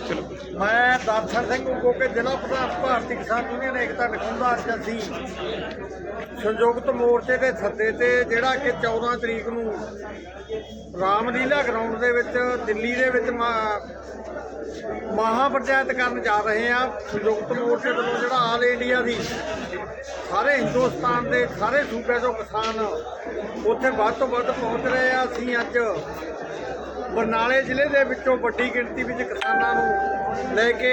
ਚਲੋ। ਮੈਂ ਦਰਸ਼ਨ ਸਿੰਘ ਉਗੋ ਜ਼ਿਲ੍ਹਾ ਪ੍ਰਧਾਨ ਭਾਰਤੀ ਕਿਸਾਨ ਯੂਨੀਅਨ ਏਕਤਾ ਨਖੁੰਦਾ ਅੱਜ ਅਸੀਂ ਸੰਯੁਕਤ ਮੋਰਚੇ ਦੇ ਸੱਦੇ ਤੇ ਜਿਹੜਾ ਕਿ 14 ਤਰੀਕ ਨੂੰ ਰਾਮਲੀਲਾ ਗਰਾਊਂਡ ਦੇ ਵਿੱਚ, ਦਿੱਲੀ ਦੇ ਵਿੱਚ ਮਾ- ਮਹਾ ਪੰਚਾਇਤ ਕਰਨ ਜਾ ਰਹੇ ਆ ਸੰਯੁਕਤ ਮੋਰਚੇ ਵੱਲੋਂ ਜਿਹੜਾ ਆਲ ਇੰਡੀਆ ਦੀ ਸਾਰੇ ਹਿੰਦੁਸਤਾਨ ਦੇ ਸਾਰੇ ਸੂਬੇ ਤੋਂ ਕਿਸਾਨ ਉੱਥੇ ਵੱਧ ਤੋਂ ਵੱਧ ਪਹੁੰਚ ਰਹੇ ਆ। ਅਸੀਂ ਅੱਜ ਬਰਨਾਲੇ ਜ਼ਿਲ੍ਹੇ ਦੇ ਵਿੱਚੋਂ ਵੱਡੀ ਗਿਣਤੀ ਵਿੱਚ ਕਿਸਾਨਾਂ ਨੂੰ ਲੈ ਕੇ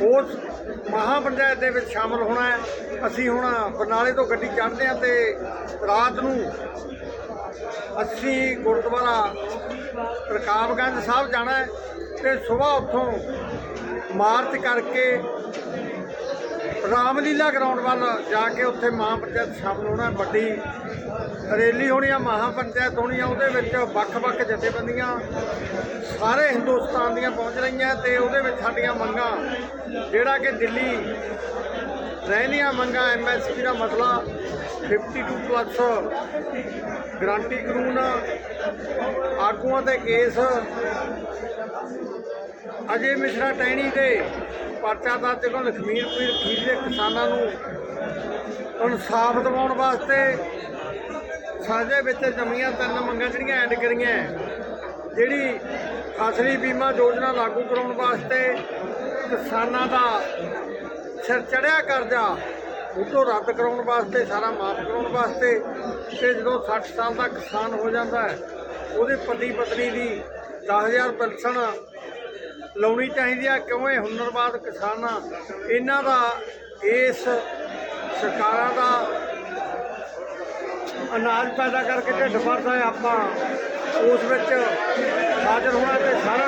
ਉਸ ਮਹਾ ਪੰਚਾਇਤ ਦੇ ਵਿੱਚ ਸ਼ਾਮਲ ਹੋਣਾ ਹੈ। ਅਸੀਂ ਹੁਣ ਬਰਨਾਲੇ ਤੋਂ ਗੱਡੀ ਚੜ੍ਹਦੇ ਹਾਂ ਤੇ ਰਾਤ ਨੂੰ ਅਸੀਂ ਗੁਰਦੁਆਰਾ ਰਕਾਬਗੰਜ ਸਾਹਿਬ ਜਾਣਾ ਹੈ ਤੇ ਸਵੇਰ ਉੱਥੋਂ ਮਾਰਚ ਕਰਕੇ ਰਾਮਲੀਲਾ ਗਰਾਊਂਡ ਵੱਲ ਜਾ ਕੇ ਉੱਥੇ ਮਹਾ ਪੰਚਾਇਤ ਸ਼ਾਮਲ ਹੋਣਾ ਵੱਡੀ ਰੈਲੀ ਹੋਣੀ ਆ ਮਹਾ ਪੰਚਾਇਤ ਹੋਣੀ ਆ, ਉਹਦੇ ਵਿੱਚ ਵੱਖ-ਵੱਖ ਜਥੇਬੰਦੀਆਂ ਸਾਰੇ ਹਿੰਦੁਸਤਾਨ ਦੀਆਂ ਪਹੁੰਚ ਰਹੀਆਂ ਤੇ ਉਹਦੇ ਵਿੱਚ ਸਾਡੀਆਂ ਮੰਗਾਂ, ਜਿਹੜਾ ਕਿ ਦਿੱਲੀ ਰਹਿਣੀਆਂ ਮੰਗਾਂ ਐਮਐਸਪੀ ਦਾ ਮਸਲਾ 52 ਪਲੱਸ ਗਰੰਟੀ ਕਾਨੂੰਨ ਆਗੂਆਂ ਤੇ ਕੇਸ ਅਜੇ ਮਿਸ਼ਰਾ ਟੈਣੀ ਦੇ ਪਰਚਾ ਦਾ ਤੇ ਲਖਮੀਰ ਪੀਰ ਖੀਰ ਦੇ ਕਿਸਾਨਾਂ ਨੂੰ ਇਨਸਾਫ ਦਿਵਾਉਣ ਵਾਸਤੇ ਸਾਡੇ ਵਿੱਚ ਜਮੀਆਂ ਤਿੰਨ ਮੰਗਾਂ ਜਿਹੜੀਆਂ ਐਡ ਕਰੀਆਂ। ਜਿਹੜੀ ਫਸਲੀ ਬੀਮਾ ਯੋਜਨਾ ਲਾਗੂ ਕਰਾਉਣ ਵਾਸਤੇ ਕਿਸਾਨਾਂ ਦਾ ਸਿਰ ਚੜਿਆ ਕਰਜ਼ਾ ਉਹ ਤੋਂ ਰੱਦ ਕਰਾਉਣ ਵਾਸਤੇ, ਸਾਰਾ ਮਾਫ ਕਰਾਉਣ ਵਾਸਤੇ ਤੇ ਜਦੋਂ 60 ਸਾਲ ਦਾ ਕਿਸਾਨ ਹੋ ਜਾਂਦਾ ਹੈ, ਉਹਦੇ ਪਤੀ ਪਤਨੀ ਦੀ 10000 ਪੈਨਸ਼ਨ ਲਾਉਣੀ ਚਾਹੀਦੀ ਹੈ। ਕਿਉਂ ਇਹ ਹੁਨਰਬਾਜ਼ ਕਿਸਾਨ ਆ? ਇਹਨਾਂ ਦਾ, ਇਸ ਸਰਕਾਰਾਂ ਦਾ ਅਨਾਜ ਪੈਦਾ ਕਰਕੇ ਢਿੱਡ ਭਰਦਾ ਹੈ। ਆਪਾਂ ਉਸ ਵਿੱਚ ਹਾਜ਼ਰ ਹੋਣਾ ਤੇ ਸਾਰਾ